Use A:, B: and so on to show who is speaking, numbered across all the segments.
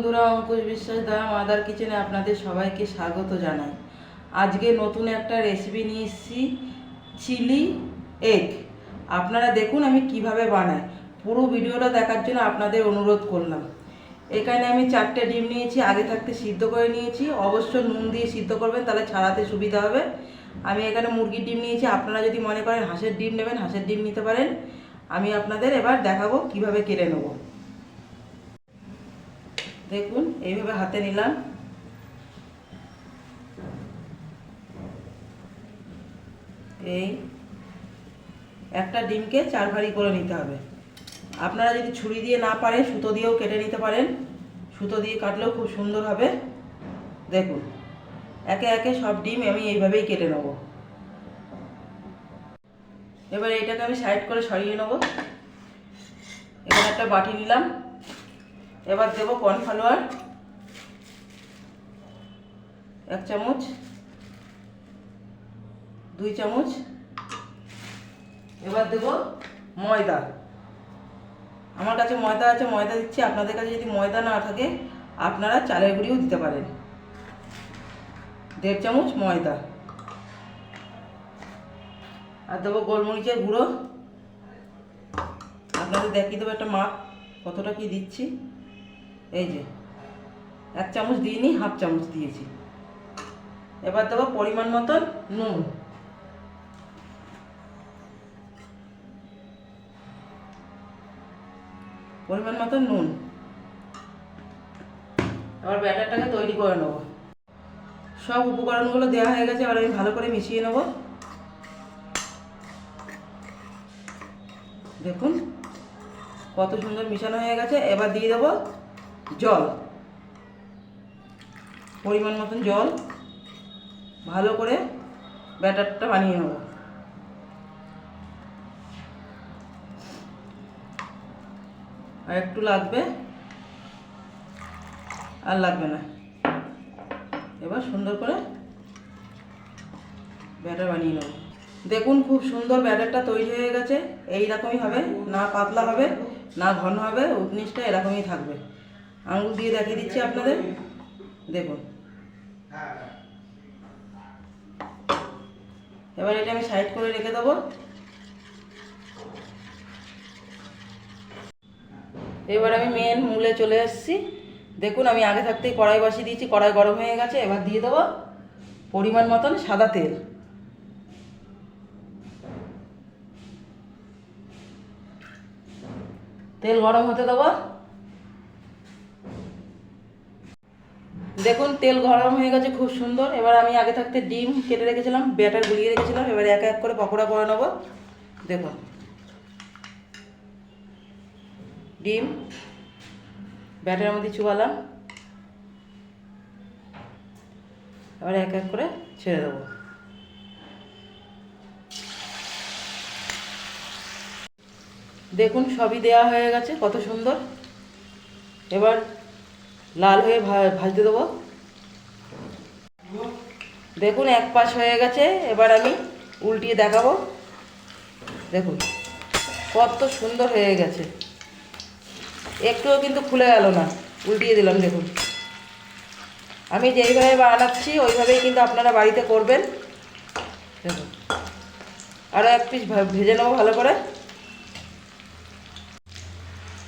A: বন্ধুরা, অঙ্কুশ বিশ্বাস দ্বারা মাদার কিচেনে আপনাদের সবাইকে স্বাগত জানাই। আজকে নতুন একটা রেসিপি নিয়ে এসেছি, চিলি এগ আপনারা দেখুন আমি কীভাবে বানাই। পুরো ভিডিওটা দেখার জন্য আপনাদের অনুরোধ করলাম। এখানে আমি চারটে ডিম নিয়েছি, আগে থাকতে সিদ্ধ করে নিয়েছি। অবশ্য নুন দিয়ে সিদ্ধ করবেন, তাহলে ছাড়াতে সুবিধা হবে। আমি এখানে মুরগির ডিম নিয়েছি, আপনারা যদি মনে করেন হাঁসের ডিম নেবেন, হাঁসের ডিম নিতে পারেন। আমি আপনাদের এবার দেখাবো কীভাবে কেড়ে নেব। দেখুন, এইভাবে হাতে নিলাম। এই একটা ডিমকে চার ভারি করে নিতে হবে। আপনারা যদি ছুরি দিয়ে না পারেন, সুতো দিয়েও কেটে নিতে পারেন। সুতো দিয়ে কাটলেও খুব সুন্দর হবে। দেখুন, একে একে সব ডিম আমি এইভাবেই কেটে নেব। এবার এইটাকে আমি সাইড করে সরিয়ে নেব। এখানে একটা বাটি নিলাম। এবার দেবো কর্নফ্লাওয়ার এক চামচ, দুই চামচ, এবার দেব ময়দা। আমার কাছে ময়দা আছে, ময়দা দিচ্ছি। আপনাদের কাছে যদি ময়দা না থাকে, আপনারা চালের গুঁড়িও দিতে পারেন। দেড় চামচ ময়দা। আর দেবো গোলমরিচের গুঁড়ো। আপনাদের দেখিয়ে দেবো একটা মাপ, কতটা কি দিচ্ছি। এই যে, এক চামচ দিইনি, হাফ চামচ দিয়েছি। এবার দেবো পরিমাণ মতন নুন। পরিমাণ মতন নুন। এবার ব্যাটারটাকে তৈরি করে নেব। সব উপকরণগুলো দেওয়া হয়ে গেছে, এবার আমি ভালো করে মিশিয়ে নেব। দেখুন, কত সুন্দর মিশানো হয়ে গেছে। এবার দিয়ে দেবো জল। পরিমাণ মতন জল। ভালো করে ব্যাটারটা বানিয়ে নেব। আর একটু লাগবে। আর লাগবে না। এবার সুন্দর করে ব্যাটার বানিয়ে নেব। দেখুন খুব সুন্দর ব্যাটারটা তৈরি হয়ে গেছে। এই রকমই হবে। না পাতলা হবে, না ঘন হবে। উনিশটা এরকমই থাকবে। আঙুল দিয়ে দেখিয়ে দিচ্ছি আপনাদের। দেখুন। এবার এটা আমি সাইড করে রেখে দেবো। এবার আমি মেন মূলে চলে এসেছি। দেখুন, আমি আগে থাকতেই কড়াই বসিয়ে দিয়েছি, কড়াই গরম হয়ে গেছে। এবার দিয়ে দেবো পরিমাণ মতন সাদা তেল। তেল গরম হতে দেবো। দেখুন, তেল গরম হয়ে গেছে, খুব সুন্দর। এবার আমি আগে থাকতে ডিম কেটে রেখেছিলাম, ব্যাটার গুলিয়ে রেখেছিলাম, এবার এক এক করে পকোড়া করে নেব। দেখুন। ডিম, ব্যাটারের মধ্যে চুবালাম। এবার এক এক করে ছেড়ে দেবো। দেখুন, সবই দেওয়া হয়ে গেছে, কত সুন্দর। এবার লাল হয়ে ভাজতে দেবো। দেখুন, এক পাশ হয়ে গেছে। এবার আমি উল্টিয়ে দেখাবো। দেখুন, কত সুন্দর হয়ে গেছে। একটুও কিন্তু খুলে গেল না। উল্টিয়ে দিলাম, দেখুন। আমি যেইভাবে বানাচ্ছি, ওইভাবেই কিন্তু আপনারা বাড়িতে করবেন। দেখুন আরও এক পিস ভেজে নেব ভালো করে।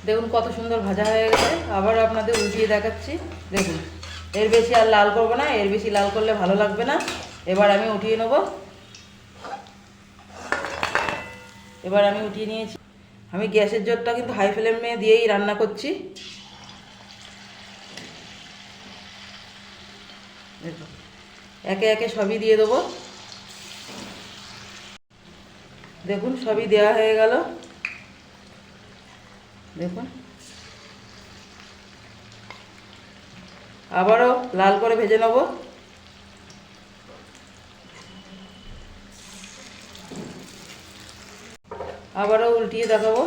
A: দেখুন কত সুন্দর ভাজা হয়ে গেছে। আবার আপনাদের উল্টিয়ে দেখাচ্ছি। দেখুন, এর বেশি আর লাল করব না, এর বেশি লাল করলে ভালো লাগবে না। এবার আমি উঠিয়ে নেব। এবার আমি উঠিয়ে নিয়েছি। আমি গ্যাসের জোরটা কিন্তু হাই ফ্লেমে দিয়েই রান্না করছি। একে একে সবই দিয়ে দেবো। দেখুন, সবই দেওয়া হয়ে গেল। দেখুন। আবারও লাল করে ভেজে নেব। আবারও উল্টিয়ে দেখাবো।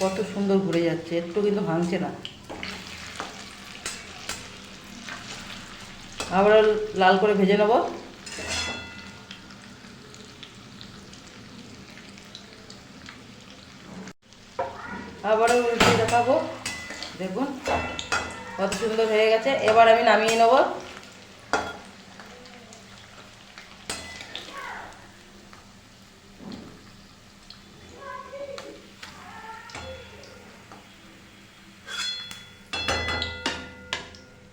A: কত সুন্দর ঘুরে যাচ্ছে, একটু কিন্তু ভাঙছে না। আবারও লাল করে ভেজে নেব। আবারও উল্টিয়ে দেখাবো। দেখুন, কত সুন্দর হয়ে গেছে। এবার আমি নামিয়ে নেব।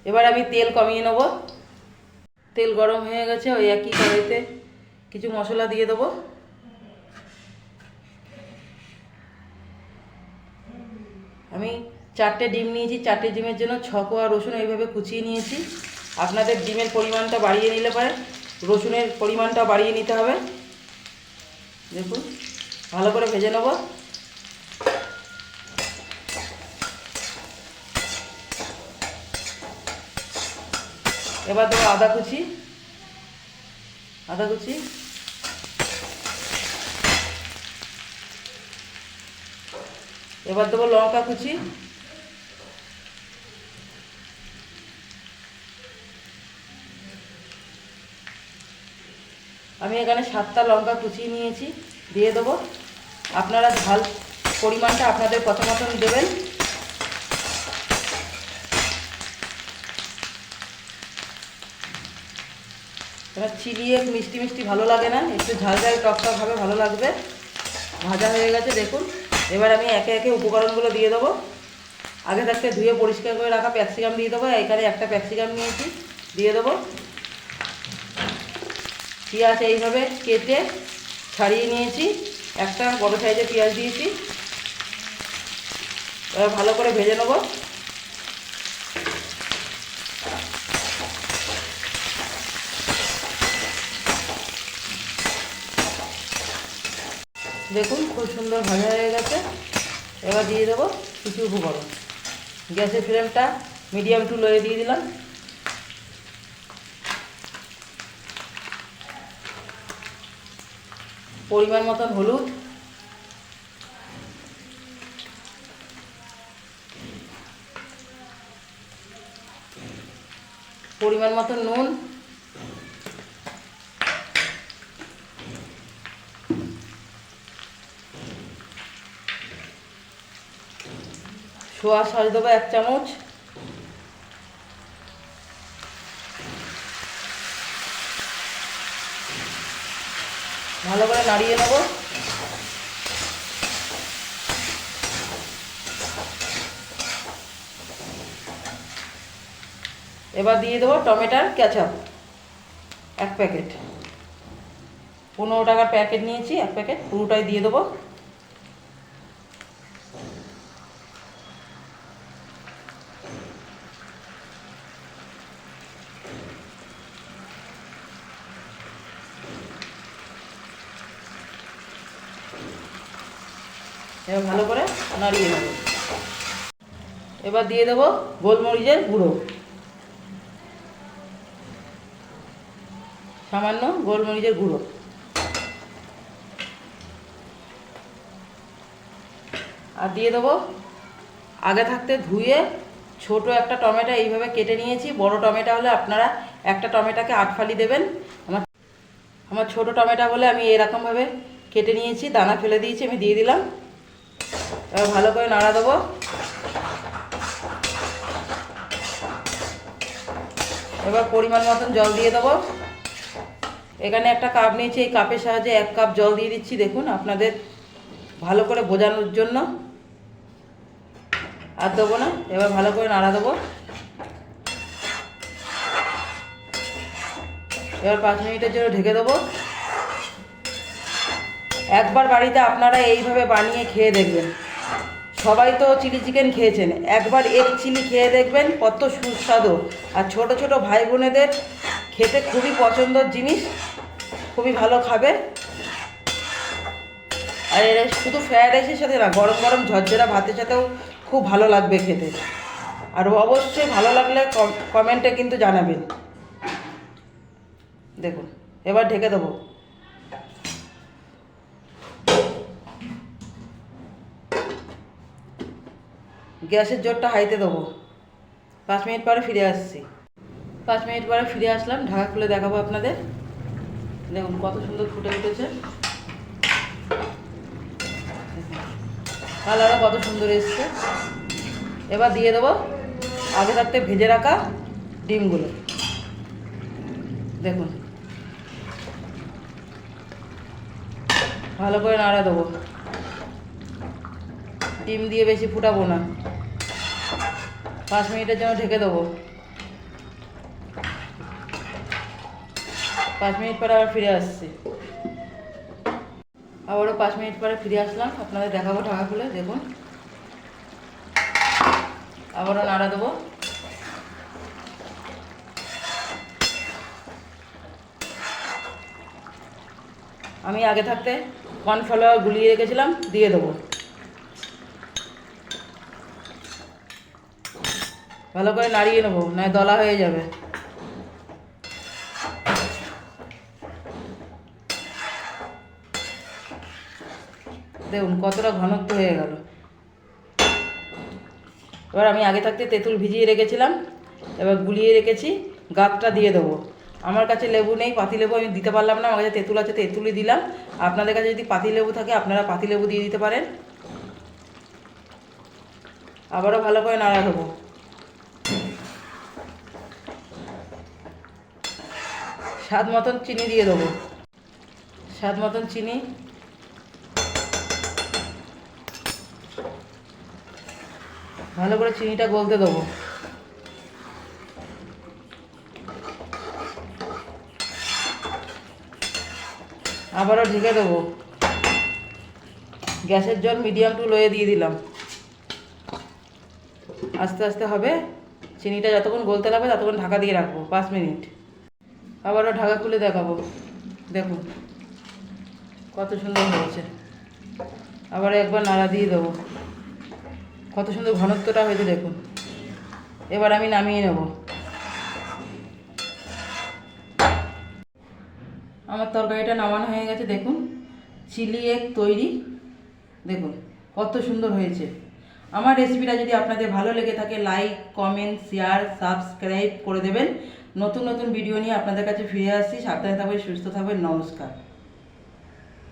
A: এবার আমি তেল কমিয়ে নেব। তেল গরম হয়ে গেছে, ওই একই কড়াইতে কিছু মশলা দিয়ে দেবো। আমি চারটে ডিম নিয়েছি, চারটে ডিমের জন্য ছ কোয়া রসুন এইভাবে কুচিয়ে নিয়েছি। আপনাদের ডিমের পরিমাণটা বাড়িয়ে নিলে পারে। রসুনের পরিমাণটা বাড়িয়ে নিতে হবে। দেখুন, ভালো করে ভেজে নেব। এবার দেবো আদা কুচি। আদা কুচি। এবার দেবো লঙ্কা কুচি। আমি এখানে সাতটা লঙ্কা কুচিয়ে নিয়েছি, দিয়ে দেবো। আপনারা ঝাল পরিমাণটা আপনাদের কত মতন দেবেন। চিলিয়ে মিষ্টি মিষ্টি ভালো লাগে না, একটু ঝাল ঝাল টক টক ভালো লাগবে। ভাজা হয়ে গেছে, দেখুন। এবার আমি একে একে উপকরণগুলো দিয়ে দেবো। আগে থাকতে ধুয়ে পরিষ্কার করে রাখা ক্যাপসিকাম দিয়ে দেবো। এখানে একটা ক্যাপসিকাম নিয়েছি, দিয়ে দেবো। পেঁয়াজ এইভাবে কেটে ছাড়িয়ে নিয়েছি। একটা বড় সাইজে পেঁয়াজ দিয়েছি। ভালো করে ভেজে নেব। দেখুন, খুব সুন্দর ভাজা হয়ে গেছে। এবার দিয়ে দেবো কিছু উপকরণ। গ্যাসের ফ্লেমটা মিডিয়াম টু লোয়ে দিয়ে দিলাম। পরিমাণ মতন হলুদ। পরিমাণ মতন নুন। সোয়া সস দেবো এক চামচ। ভালো করে নাড়িয়ে নেব। এবার দিয়ে দেবো টমেটার ক্যাচাপ এক প্যাকেট। পনেরো টাকার প্যাকেট নিয়েছি, এক প্যাকেট, পুরোটাই দিয়ে দেবো। এবার ভালো করে নাড়িয়ে নেব। এবার দিয়ে দেবো গোলমরিচের গুঁড়ো। সামান্য গোলমরিচের গুঁড়ো। আর দিয়ে দেবো আগে থাকতে ধুয়ে ছোট একটা টমেটো, এইভাবে কেটে নিয়েছি। বড় টমেটো হলে আপনারা একটা টমেটোকে আট ফালি দেবেন। আমার আমার ছোট টমেটো হলে আমি এরকমভাবে কেটে নিয়েছি, দানা ফেলে দিয়েছি, আমি দিয়ে দিলাম। এবার ভালো করে নাড়া দেবো। এবার পরিমাণ মতন জল দিয়ে দেবো। এখানে একটা কাপ নিয়েছি, এই কাপের সাহায্যে এক কাপ জল দিয়ে দিচ্ছি, দেখুন আপনাদের ভালো করে বোঝানোর জন্য। আর দেবো না, এবার ভালো করে নাড়া দেবো। এবার পাঁচ মিনিটের জন্য ঢেকে দেবো। একবার বাড়িতে আপনারা এইভাবে বানিয়ে খেয়ে দেখবেন। সবাই তো চিলি চিকেন খেয়েছেন। একবার এক চিলি খেয়ে দেখবেন, কত সুস্বাদু। আর ছোট ছোট ভাই বোনেদের খেতে খুবই পছন্দর জিনিস, খুবই ভালো খাবে। আর এরা শুধু ফ্রায়েড রাইসের সাথে না, গরম গরম ঝরঝরা ভাতের সাথেও খুব ভালো লাগবে খেতে। আর অবশ্যই ভালো লাগলে কমেন্টে কিন্তু জানাবেন। দেখুন, এবার ঢেকে দেবো। গ্যাসের জোরটা হাইতে দেবো। পাঁচ মিনিট পরে ফিরে আসছি। পাঁচ মিনিট পরে ফিরে আসলাম, ঢাকা খুলে দেখাবো আপনাদের। দেখুন কত সুন্দর ফুটে উঠেছে। কালারও কত সুন্দর এসছে। এবার দিয়ে দেবো আগে থাকতে ভেজে রাখা ডিমগুলো। দেখুন। ভালো করে নাড়া দেবো। ডিম দিয়ে বেশি ফুটাবো না। পাঁচ মিনিটের জন্য ঢেকে দেবো। পাঁচ মিনিট পরে আবার ফিরে আসছি। আবারও পাঁচ মিনিট পরে ফিরে আসলাম। আপনাদের দেখাবো ঢাকা খুলে, দেখুন। আবারও নাড়া দেবো। আমি আগে থাকতে কর্নফ্লাওয়ার গুলিয়ে রেখেছিলাম, দিয়ে দেবো। ভালো করে নাড়িয়ে নেব, নয় দলা হয়ে যাবে। দেখুন, কতটা ঘনত্ব হয়ে গেল। এবার আমি আগে থাকতে তেঁতুল ভিজিয়ে রেখেছিলাম, এবার গুলিয়ে রেখেছি গাতটা দিয়ে দেবো। আমার কাছে লেবু নেই, পাতি লেবু আমি দিতে পারলাম না, আমার কাছে তেঁতুল আছে, তেঁতুলই দিলাম। আপনাদের কাছে যদি পাতি লেবু থাকে, আপনারা পাতি লেবু দিয়ে দিতে পারেন। আবারও ভালো করে নাড়া দেবো। স্বাদ মতন চিনি দিয়ে দেবো। স্বাদ মতন চিনি। ভালো করে চিনিটা গলতে দেবো। আবারও ঢেকে দেবো। গ্যাসের জল মিডিয়াম টু লোয়ে দিয়ে দিলাম। আস্তে আস্তে হবে। চিনিটা যতক্ষণ গলতে লাগবে ততক্ষণ ঢাকা দিয়ে রাখব, পাঁচ মিনিট। আবারও ঢাকা খুলে দেখাবো। দেখুন, কত সুন্দর হয়েছে। আবার একবার নাড়া দিয়ে দেবো। কত সুন্দর ঘনত্বটা হয়েছে, দেখুন। এবার আমি নামিয়ে নেব। আমার তরকারিটা নামানো হয়ে গেছে, দেখুন। চিলি এগ তৈরি, দেখুন, কত সুন্দর হয়েছে। আমার রেসিপিটা যদি আপনাদের ভালো লেগে থাকে লাইক কমেন্ট শেয়ার সাবস্ক্রাইব করে দেবেন। নতুন নতুন ভিডিও নিয়ে আপনাদের কাছে ফিরে আসছি। সাবধানে থাকবেন সুস্থ থাকবেন নমস্কার।